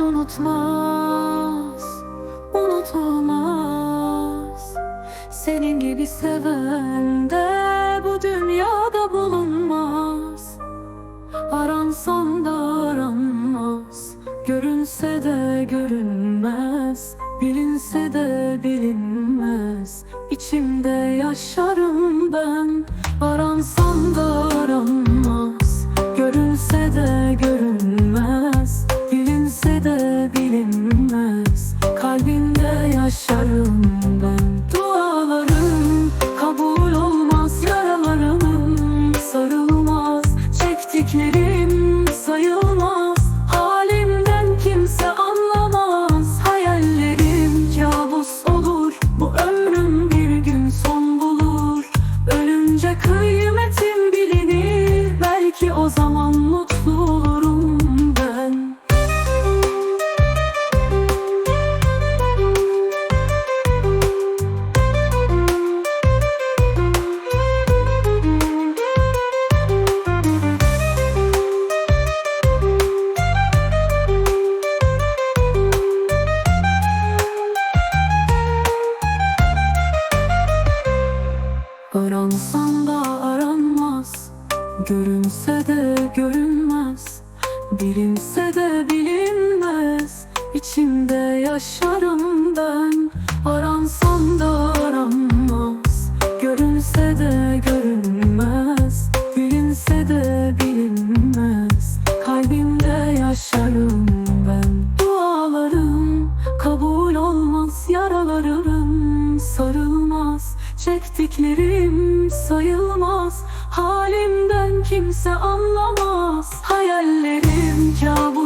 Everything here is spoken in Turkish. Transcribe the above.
unutmaz Unutulmaz Senin gibi seven de bu dünyada bulunmaz. Aransan da aranmaz Görünse de görünmez Bilinse de bilinmez. İçimde yaşarım ben Aransan da Ölünce Görünse de görünmez Bilinse de bilinmez. İçimde yaşarım ben Aransan da aranmaz. Görünse de görünmez Bilinse de bilinmez. Kalbimde yaşarım ben. Dualarım kabul olmaz Yaralarım sarılmaz. Çektiklerim sayılmaz Halimden kimse anlamaz. Hayallerim kabus